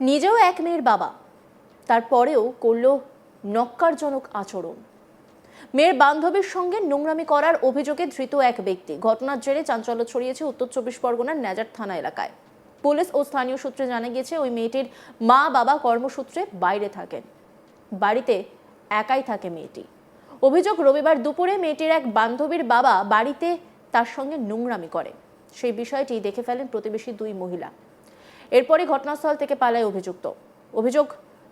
নিজেও এক মেয়ের বাবা। তারপরেও করল নক্কারজনক আচরণ। মেয়ের বান্ধবীর সঙ্গে নোংরামি করার অভিযোগে ধৃত এক ব্যক্তি। ঘটনার জেরে চাঞ্চল্য ছড়িয়েছে উত্তর চব্বিশ পরগনার ন্যাজার থানা এলাকায়। পুলিশ ও স্থানীয় সূত্রে জানা গিয়েছে, ওই মেয়েটির মা বাবা কর্মসূত্রে বাইরে থাকেন। বাড়িতে একাই থাকে মেয়েটি। অভিযোগ রবিবার দুপুরে মেয়েটির এক বান্ধবীর বাবা বাড়িতে তার সঙ্গে নোংরামি করে। সেই বিষয়টি দেখে ফেলেন প্রতিবেশী দুই মহিলা। এরপরে ঘটনাস্থল থেকে পালায় অভিযুক্ত। অভিযোগ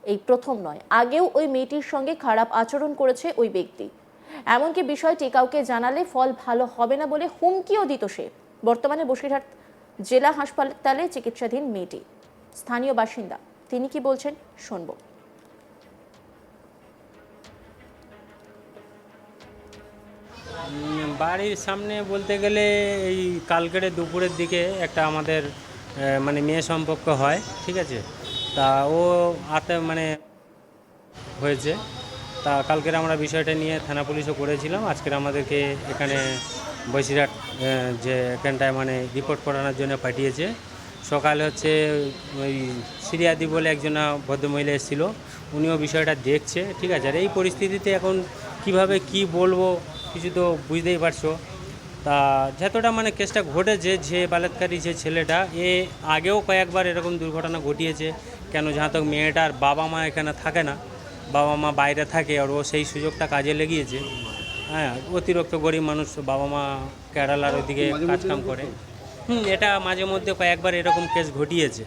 এই প্রথম নয়। আগেও ওই মেয়েটির সঙ্গে খারাপ আচরণ করেছে ওই ব্যক্তি। এমনকি বিষয়টি কাউকে জানালে ফল ভালো হবে না বলে হুমকিও দিত সে। বর্তমানে বসিরহাট জেলা হাসপাতালে চিকিৎসাধীন মেয়েটি। স্থানীয় বাসিন্দা, তিনি কি বলছেন শুনব। বাড়ির সামনে বলতে গেলে এই কালকেরে দুপুরের দিকে একটা আমাদের মানে মেয়ে সম্পর্ক হয়, ঠিক আছে? তা ও আতে মানে হয়েছে। তা কালকের আমরা বিষয়টা নিয়ে থানা পুলিশও করেছিলাম। আজকের আমাদেরকে এখানে বসিরহাট যে এখানটায় মানে রিপোর্ট করানোর জন্য পাঠিয়েছে। সকালে হচ্ছে ওই সিরিয়াদি বলে একজন ভদ্রমহিলা এসেছিল। উনিও বিষয়টা দেখছে, ঠিক আছে? আর এই পরিস্থিতিতে এখন কীভাবে কি বলব, কিছু তো বুঝতেই পারছ। তা যতটা মানে কেসটা ঘটেছে যে বালাৎকারী যে ছেলেটা এ আগেও কয়েকবার এরকম দুর্ঘটনা ঘটিয়েছে। কেন যাহা তক মেয়েটার বাবা মা এখানে থাকে না। বাবা মা বাইরে থাকে আর ও সেই সুযোগটা কাজে লেগিয়েছে। হ্যাঁ অতিরিক্ত গরিব মানুষ বাবা মা কেরালার ওইদিকে কাজকাম করে। হুম এটা মাঝে মধ্যে কয়েকবার এরকম কেস ঘটিয়েছে।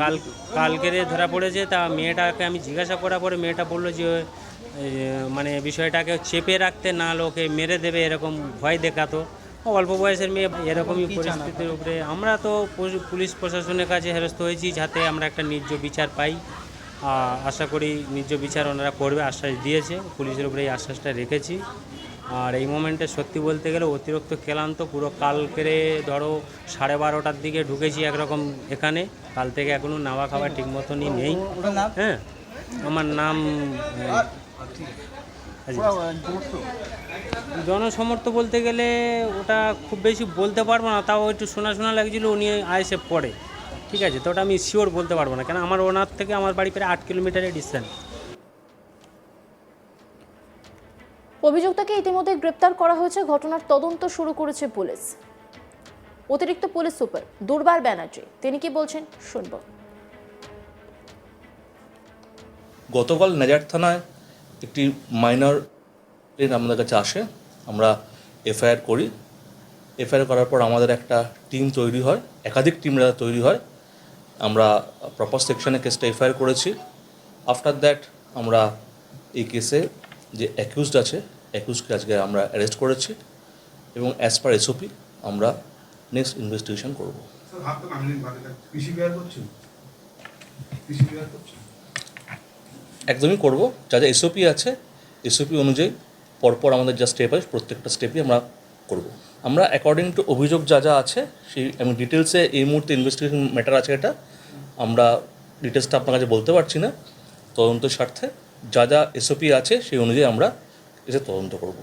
কাল কালকেরে ধরা পড়েছে তা মেয়েটাকে আমি জিজ্ঞাসা করার পরে মেয়েটা বলল যে মানে বিষয়টাকে চেপে রাখতে না লোকে মেরে দেবে এরকম ভয় দেখাতো। অল্প বয়সের মেয়ে এরকমই পরিস্থিতির উপরে। আমরা তো পুলিশ- প্রশাসনের কাছে হেরস্ত হয়েছি যাতে আমরা একটা ন্যায্য বিচার পাই। আশা করি ন্যায্য বিচার ওনারা করবে আশ্বাস দিয়েছে। পুলিশের উপরে এই আশ্বাসটা রেখেছি। আর এই মোমেন্টে সত্যি বলতে গেলে অতিরিক্ত ক্লান্ত পুরো কালকেরে ধরো সাড়ে বারোটার দিকে ঢুকেছি একরকম এখানে। কাল থেকে এখনও নাওয়া খাওয়া ঠিক মতনই নেই। হ্যাঁ আমার নাম আহ, জনসমর্থ বলতে গেলে ওটা খুব বেশি বলতে পারব না তাও একটু শোনা শোনা লাগছিল উনি আইসে পড়ে। ঠিক আছে তো ওটা আমি শিওর বলতে পারব না কেন আমার ওনার থেকে আমার বাড়ি প্রায় আট কিলোমিটারের ডিস্টেন্স অভিযুক্তকে ইতিমধ্যে গ্রেপ্তার করা হয়েছে ঘটনার তদন্ত শুরু করেছে পুলিশ। অতিরিক্ত পুলিশ সুপার দুর্বার ব্যানার্জি তিনি কি বলছেন শুনব। গতকাল নাজার থানায় একটি মাইনর আমাদের কাছে আসে। আমরা এফআইআর করি। এফআইআর করার পর আমাদের একটা টিম তৈরি হয় একাধিক টিম তৈরি হয়। আমরা প্রপার সেকশনে কেসটা এফআইআর করেছি। আফটার দ্যাট আমরা এই কেসে যে অ্যাকিউজড আছে অ্যাকিউজকে আজকে আমরা অ্যারেস্ট করেছি এবং অ্যাজ পার এসওপি আমরা নেক্সট ইনভেস্টিগেশন করব। একদমই করব। যা যা এসওপি আছে এসওপি অনুযায়ী পরপর আমাদের যা স্টেপ আছে প্রত্যেকটা স্টেপই আমরা করব। আমরা অ্যাকর্ডিং টু অভিযোগ যা যা আছে সেই আমি ডিটেলসে এই মুহূর্তে ইনভেস্টিগেশন ম্যাটার আছে এটা আমরা ডিটেলসটা আপনার কাছে বলতে পারছি না তদন্তের স্বার্থে যা যা এসওপি আছে সেই অনুযায়ী আমরা এসে তদন্ত করব।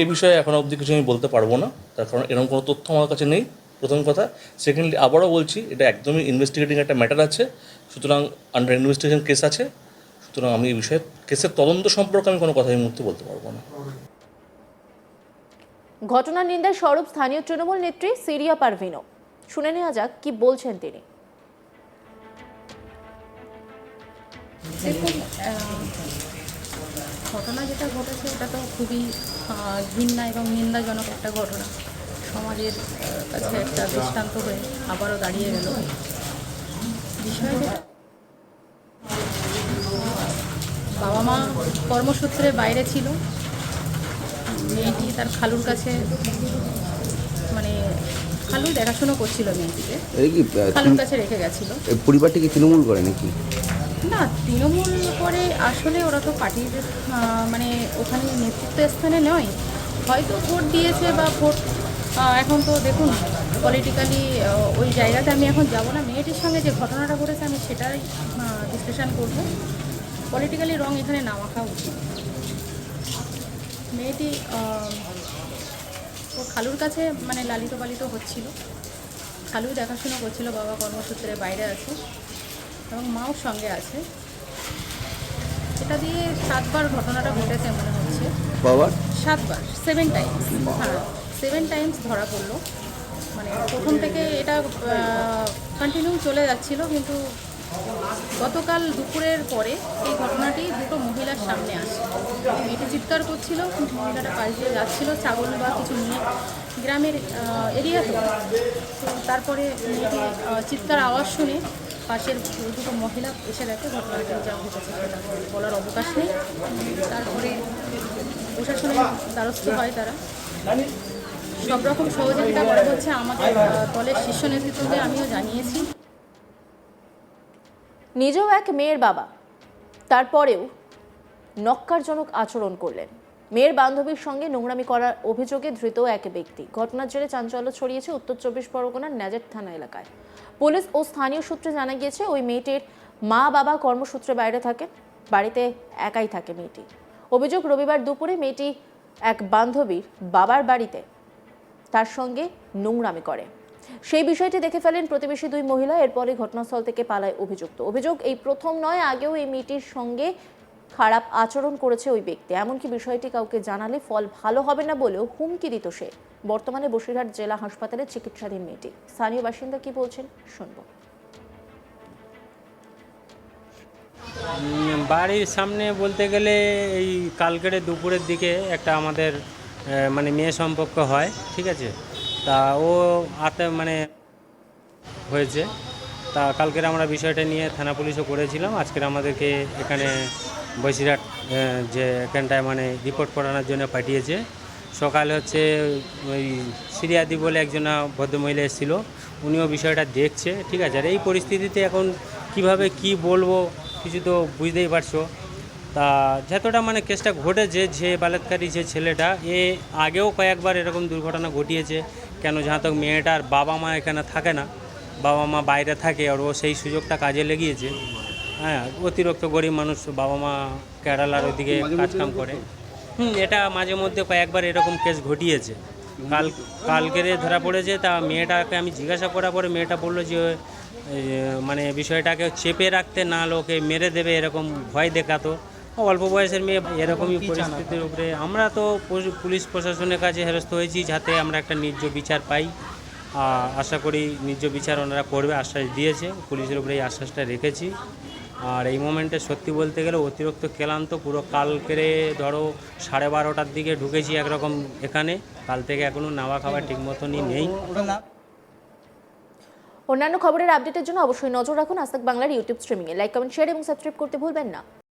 এই বিষয়ে এখন অবধি কিছু আমি বলতে পারব না তার কারণ এরকম কোনো তথ্য আমার কাছে নেই প্রথম কথা। সেকেন্ডলি আবারও বলছি এটা একদমই ইনভেস্টিগেটিং একটা ম্যাটার আছে সুতরাং আন্ডার ইনভেস্টিগেশন কেস আছে সুতরাং আমি এই বিষয়ে কেসের তদন্ত সম্পর্কে আমি কোনো কথা এই মুহূর্তে বলতে পারব না। ঘটনার নিন্দায় স্বরূপ স্থানীয় তৃণমূল নেত্রী সিরিয়া পারভিনো শুনে নেওয়া যাক কি বলছেন তিনি। দেখুন ঘটনা যেটা ঘটেছে এটা তো খুবই ঘৃণা এবং নিন্দাজনক একটা ঘটনা। সমাজের কাছে একটা দৃষ্টান্ত হয়ে আবারও দাঁড়িয়ে গেল। বিষয় যেটা বাবা মা কর্মসূত্রে বাইরে ছিল। মেয়েটি তার খালুর কাছে মানে খালু দেখাশুনো করছিল মেয়েটিকে। খালুর কাছে রেখে গেছিল। এই পরিবারটি কি তৃণমূল করে নাকি? না তৃণমূল করে আসলে ওরা তো পার্টির মানে ওখানে নেতৃত্ব স্থানে নয়। হয়তো ভোট দিয়েছে বা ভোট এখন তো দেখুন পলিটিক্যালি ওই জায়গাতে আমি এখন যাব না। মেয়েটির সঙ্গে যে ঘটনাটা ঘটেছে আমি সেটাই ডিসকাশন করব। পলিটিক্যালি রং এখানে না মাখা উচিত। মেয়েটি ও খালুর কাছে মানে লালিত পালিত হচ্ছিল। খালু দেখাশোনা করছিল বাবা কর্মসূত্রে বাইরে আছে এবং মাও সঙ্গে আছে। এটা দিয়ে সাতবার ঘটনাটা ঘটেছে মনে হচ্ছে। বাবার সাতবার সেভেন টাইমস হ্যাঁ সেভেন টাইমস ধরা পড়ল। মানে প্রথম থেকে এটা কন্টিনিউ চলে যাচ্ছিল কিন্তু গতকাল দুপুরের পরে এই ঘটনাটি দুটো মহিলার সামনে আসে। মেয়েটি চিৎকার করছিল মহিলাটা পাশ দিয়ে যাচ্ছিল, ছাগল বা কিছু নিয়ে গ্রামের এরিয়া তো তারপরে মেয়েটি চিৎকার আওয়াজ শুনে পাশের দুটো মহিলা এসে দেখে ঘটনাটি যা ঘটেছে বলার অবকাশ নেই। তারপরে প্রশাসনের দ্বারস্থ হয় তারা। সব রকম সহযোগিতা করা হচ্ছে আমাদের দলের শীর্ষ নেতৃত্বকে আমিও জানিয়েছি। নিজেও এক মেয়ের বাবা। তারপরেও নক্কারজনক আচরণ করলেন। মেয়ের বান্ধবীর সঙ্গে নোংরামি করার অভিযোগে ধৃত এক ব্যক্তি। ঘটনার জেরে চাঞ্চল্য ছড়িয়েছে উত্তর চব্বিশ পরগনার ন্যাজেট থানা এলাকায়। পুলিশ ও স্থানীয় সূত্রে জানা গিয়েছে, ওই মেয়েটির মা বাবা কর্মসূত্রে বাইরে থাকে বাড়িতে একাই থাকে মেয়েটি। অভিযোগ রবিবার দুপুরে মেয়েটি এক বান্ধবীর বাবার বাড়িতে তার সঙ্গে নোংরামি করে। সেই বিষয়টি দেখে ফেলেন প্রতিবেশী দুই মহিলা এরপরে ঘটনাস্থল থেকে পালায় অভিযুক্ত। অভিযোগ, এই প্রথম নয়, আগেও এই মেয়েটির সঙ্গে খারাপ আচরণ করেছে ওই ব্যক্তি। এমনকি বিষয়টি কাউকে জানালে ফল ভালো হবে না বলেও হুমকি দিত সে। বর্তমানে বসিরহাট জেলা হাসপাতালে চিকিৎসাধীন মেয়েটি। স্থানীয় বাসিন্দা কি বলছেন, শুনব। বাড়ির সামনে বলতে গেলে এই কালকেরে দুপুরের দিকে একটা আমাদের মানে মেয়ে সম্পর্ক হয়, ঠিক আছে? তা ও আতে মানে হয়েছে। তা কালকের আমরা বিষয়টা নিয়ে থানা পুলিশও করেছিলাম। আজকের আমাদেরকে এখানে বসিরহাট যে এখানটায় মানে রিপোর্ট করানোর জন্য পাঠিয়েছে। সকালে হচ্ছে ওই সিরিয়াদি বলে একজন ভদ্রমহিলা এসেছিল। উনিও বিষয়টা দেখছে, ঠিক আছে? আর এই পরিস্থিতিতে এখন কীভাবে কি বলব কিছু তো বুঝতেই পারছ। তা যতটা মানে কেসটা ঘটেছে, যে বালাৎকারী যে ছেলেটা, এ আগেও কয়েকবার এরকম দুর্ঘটনা ঘটিয়েছে। কেন যাহা তক মেয়েটার বাবা মা এখানে থাকে না বাবা মা বাইরে থাকে আর ও সেই সুযোগটা কাজে লেগিয়েছে। হ্যাঁ অতিরিক্ত গরিব মানুষ বাবা মা কেরালার ওইদিকে কাজকাম করে। হুম এটা মাঝে মধ্যে কয়েকবার এরকম কেস ঘটিয়েছে। কাল কালকেরে ধরা পড়েছে তা মেয়েটাকে আমি জিজ্ঞাসা করার পরে মেয়েটা বলল যে মানে বিষয়টাকে চেপে রাখতে না লোকে মেরে দেবে এরকম ভয় দেখাতো। অল্প বয়সের মেয়ে এরকমই পরিস্থিতির উপরে। আমরা তো পুলিশ প্রশাসনের কাছে হেরস্ত হয়েছি যাতে আমরা একটা ন্যায্য বিচার পাই। আশা করি ন্যায্য বিচার ওনারা করবে আশ্বাস দিয়েছে। পুলিশের উপরে এই আশ্বাসটা রেখেছি। আর এই মোমেন্টে সত্যি বলতে গেলে অতিরিক্ত ক্লান্ত পুরো কালকেরে ধরো সাড়ে বারোটার দিকে ঢুকেছি একরকম এখানে। কাল থেকে এখনও নাওয়া খাবার ঠিক মতনই নেই। অন্যান্য খবরের আপডেটের জন্য অবশ্যই নজর রাখুন আজ বাংলার ইউটিউব স্ট্রিমিংয়ে। লাইক কমেন্ট শেয়ার এবং সাবস্ক্রাইব করতে ভুলবেন না।